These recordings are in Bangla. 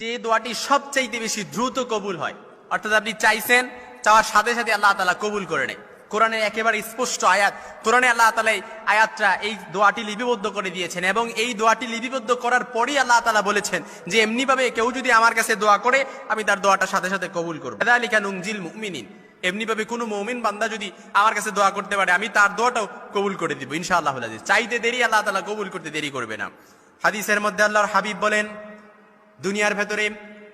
যে দোয়াটি সবচাইতে বেশি দ্রুত কবুল হয়, অর্থাৎ আপনি চাইছেন, চাওয়ার সাথে সাথে আল্লাহ তালা কবুল করে নেয়। কোরআনের একেবারে স্পষ্ট আয়াত, কোরআনে আল্লাহ তালা আয়াতটা এই দোয়াটি লিপিবদ্ধ করে দিয়েছেন এবং এই দোয়াটি লিপিবদ্ধ করার পরেই আল্লাহ তালা বলেছেন যে এমনি ভাবে কেউ যদি আমার কাছে দোয়া করে, আমি তার দোয়াটা সাথে সাথে কবুল করব। লিখা মুমিনিন। এমনি ভাবে কোনো মৌমিন বান্দা যদি আমার কাছে দোয়া করতে পারে, আমি তার দোয়াটাও কবুল করে দিব ইনশাআল্লাহ আজিজ। চাইতে দেরি আল্লাহ তালা কবুল করতে দেরি করবে না। হাদিসের মধ্যে আল্লাহর হাবিব বলেন দুনিয়ার ভেতরে,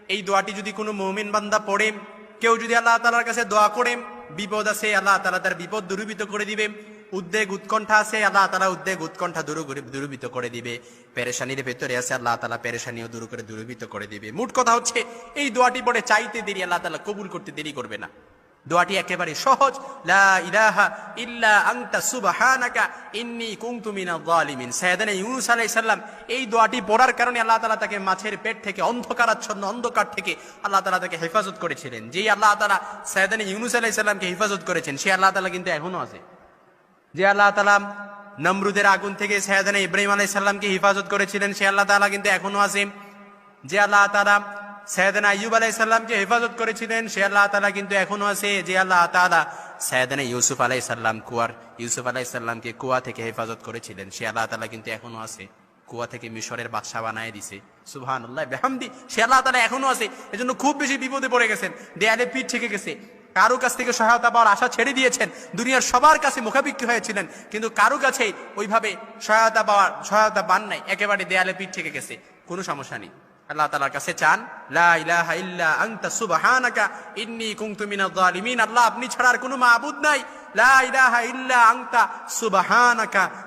এই দোয়াটি যদি কোনো মৌমিন বান্দা পড়ে, কেউ যদি আল্লাহ তালার কাছে দোয়া করে, বিপদ আছে, আল্লাহ তালা তার বিপদ দূরীভূত করে দিবে। উদ্বেগ, উৎকণ্ঠা আছে, আল্লাহ তালা উদ্বেগ, উৎকণ্ঠা দূর করে- দূরীভূত করে দিবে। পেরেশানির ভেতরে আছে, আল্লাহ তালা পেরেশানিও দূর করে, দূরীভূত করে দিবে। মোট কথা হচ্ছে, এই দোয়াটি পড়ে চাইতে দেরি, আল্লাহ তালা কবুল করতে দেরি করবে না। দোয়াটি একেবারে সহজ। লা ইল্লা আনতা সুবহানাকা ইন্নী কুনতু মিনাজ জালিমিন সাইয়েদনা ইউনূস আলাইহিস সালাম এই দোয়াটি পড়ার কারণে আল্লাহ তাআলা তাকে মাছের পেট থেকে অন্ধকারাচ্ছন্ন অন্ধকার থেকে আল্লাহ তাআলা তাকে হেফাজত করেছিলেন। যেই আল্লাহ তাআলা সাইয়েদনা ইউনূস আলাইহিস সালামকে হেফাজত করেছেন সেই আল্লাহ তাআলা কিন্তু এখনও আছে। যে আল্লাহ তাআলা নমরুদের আগুন থেকে সাইয়েদনা ইব্রাহিম আলাইহিস হেফাজত করেছিলেন সেই আল্লাহ তাআলা কিন্তু এখনও আছে। যে আল্লাহ তাআলা সৈয়দনা আইয়ুব আলাইহিস সালামকে হেফাজত করেছিলেন, সে আল্লাহ তাআলা কিন্তু এখনও আছে যে আল্লাহ তাআলা সৈয়দনা ইউসুফ আলাইহিস সালাম কুয়ার, ইউসুফ আলাইহিস সালামকে কুয়া থেকে হেফাজত করেছিলেন, সে আল্লাহ তাআলা কিন্তু এখনও আছে। কুয়া থেকে মিশরের বাদশা বানায় দিছে। সুবহানাল্লাহ, বেহামদি, সে আল্লাহ তাআলা এখনও আছে। এজন্য খুব বেশি বিপদে পড়ে গেছেন, দেয়ালে পিঠ থেকে গেছে। কারও কাছ থেকে সহায়তা পাওয়ার আশা ছেড়ে দিয়েছেন, দুনিয়ার সবার কাছে মুখাপিক্ষি হয়েছিলেন, কিন্তু কারও কাছে ওইভাবে সহায়তা পাওয়ার, সহায়তা পান নাই, একেবারে দেয়ালে পিঠ থেকে গেছে। কোনো সমস্যা নেই। আল্লাহ তালার কাছে চান আল্লাহ, আপনি ছাড়া আর কোনো মাবুদ নাই।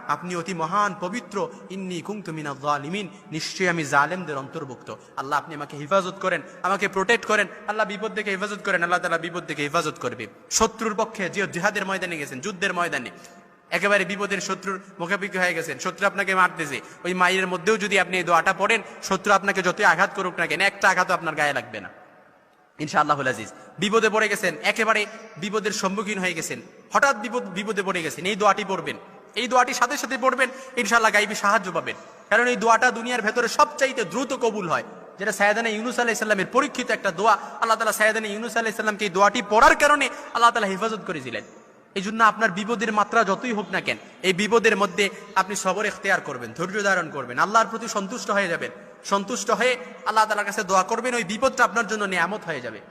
আপনি অতি মহান, পবিত্র, ইন্নী জালিমিন নিশ্চয়ই আমি জালেমদের অন্তর্ভুক্ত। আল্লাহ, আপনি আমাকে হেফাজত করেন, আমাকে প্রোটেক্ট করেন। আল্লাহ, বিপদ থেকে হেফাজত করেন, আল্লাহ তালা বিপদ থেকে হেফাজত করবে। শত্রুর পক্ষে যে জিহাদের ময়দানে গেছেন, যুদ্ধের ময়দানে একেবারে বিপদের শত্রুর মুখাপিক্ষি হয়ে গেছেন। শত্রু আপনাকে মারতেছে। ওই মায়ের মধ্যেও যদি আপনি এই দোয়াটা পড়েন, শত্রু আপনাকে যতই আঘাত করুক না কেন, একটা আঘাতও আপনার গায়ে লাগবে না। ইনশাআল্লাহ আজিজ, বিপদে পড়ে গেছেন, একেবারে বিপদের সম্মুখীন হয়ে গেছেন। হঠাৎ বিপদ, বিপদে পড়ে গেছেন, এই দোয়াটি পড়বেন। এই দোয়াটি সাথে সাথে পড়বেন, ইনশাআল্লাহ গাইবি সাহায্য পাবেন। কারণ এই দোয়াটা দুনিয়ার ভেতরে সবচাইতে দ্রুত কবুল হয়। যেটা সায়দানা ইউনুস আলাহ ইসলামের পরীক্ষিত একটা দোয়া, আল্লাহ তালা সায়দানা ইউনুস আলাহ ইসলামকে এই দোয়াটি পড়ার কারণে আল্লাহ তালা হেফাজত করেছিলেন। এই জন্য আপনার বিপদের মাত্রা যতই হোক না কেন, এই বিপদের মধ্যে আপনি সবর এখতেয়ার করবেন, ধৈর্য ধারণ করবেন, আল্লাহর প্রতি সন্তুষ্ট হয়ে যাবেন। সন্তুষ্ট হয়ে আল্লাহ তালার কাছে দোয়া করবেন, ওই বিপদটা আপনার জন্য নিয়ামত হয়ে যাবে।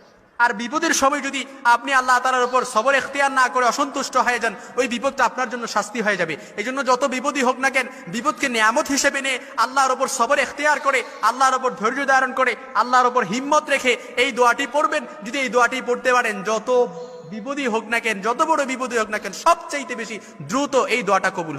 আর বিপদের সময় যদি আপনি আল্লাহ তালার উপর সবর এখতিয়ার না করে অসন্তুষ্ট হয়ে যান, ওই বিপদটা আপনার জন্য শাস্তি হয়ে যাবে। এই জন্য যত বিপদই হোক না কেন, বিপদকে নিয়ামত হিসেবে নিয়ে আল্লাহর ওপর সবর এখতিয়ার করে, আল্লাহর ওপর ধৈর্য ধারণ করে, আল্লাহর ওপর হিম্মত রেখে এই দোয়াটি পড়বেন। যদি এই দোয়াটি পড়তে পারেন, যত বিপদই হোক না কেন, যত বড় বিপদই হোক না কেন, সবচাইতে বেশি দ্রুত এই দোয়াটা কবুল হবে।